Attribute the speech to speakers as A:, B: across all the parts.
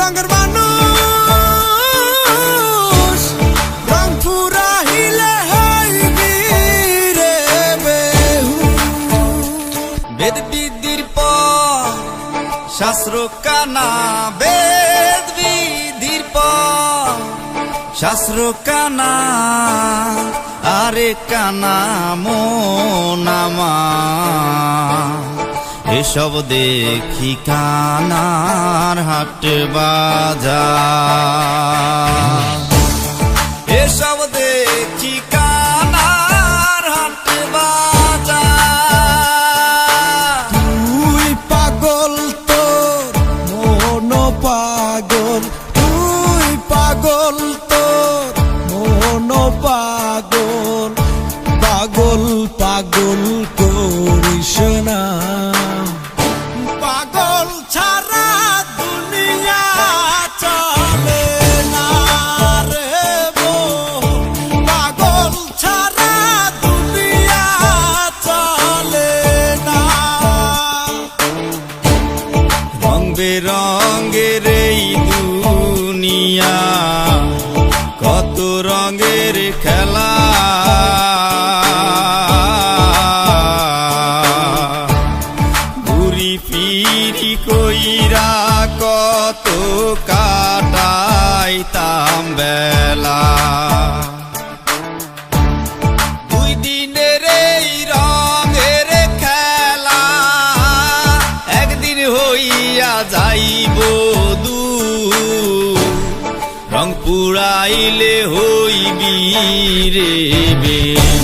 A: রঙের মানুষ, রং ফুরাইলে হইবি রে বেহু। বেদ বিদ্যির পর, শাস্ত্র কানা, বেদ বিধির পর, শাস্ত্র কানা, আরে কানা মোনামা এসব দেখি কানার হাট বাজার। এসব দেখি কানার হাট বাজার। তুই পাগল তোর মন পাগল। তুই পাগল তোর মন পাগল। পাগল পাগল কাটাইতাম বেলা। খেলা একদিন যাইব দু পুরাইলে হইবি রে বেনু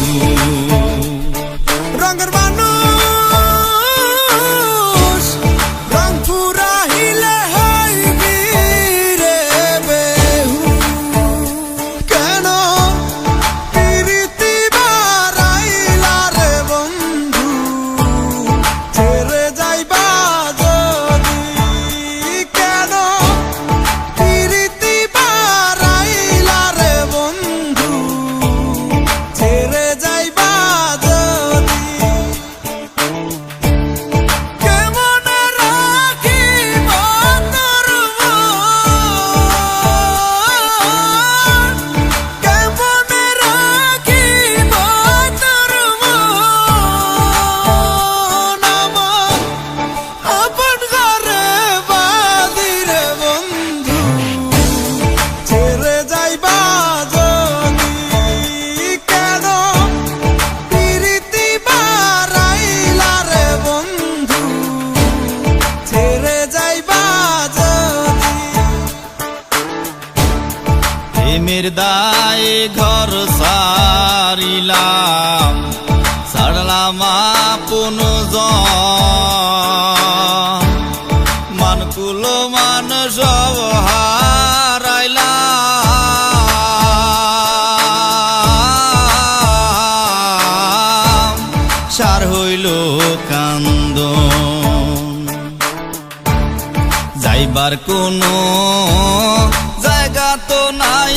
A: প্রেমের দায়ে ঘর সারিলাম, সারলাম আপন মানকুল মান সব হারাইলাম। সার হইল কান্দন। যাইবার কোনো জায়গা তো নাই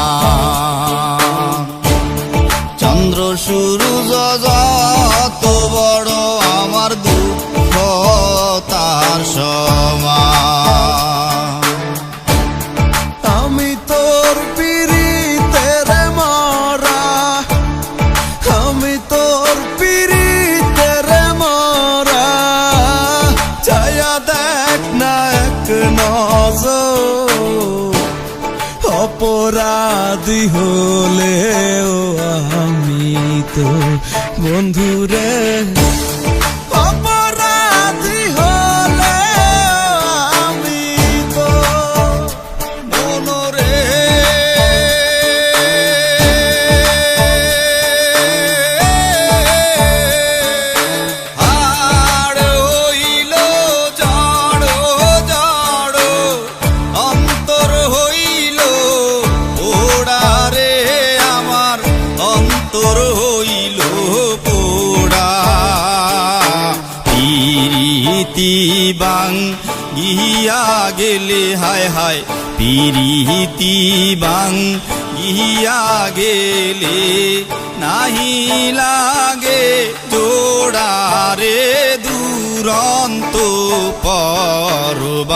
A: অপরাধী হলেও আমি তো বন্ধুরে। বাং গিয়া গেলে হায় হায় পিরিতি বাং গিয়া গেলে নাহি লাগে জোড়ারে দুরন্ত পরবাসী।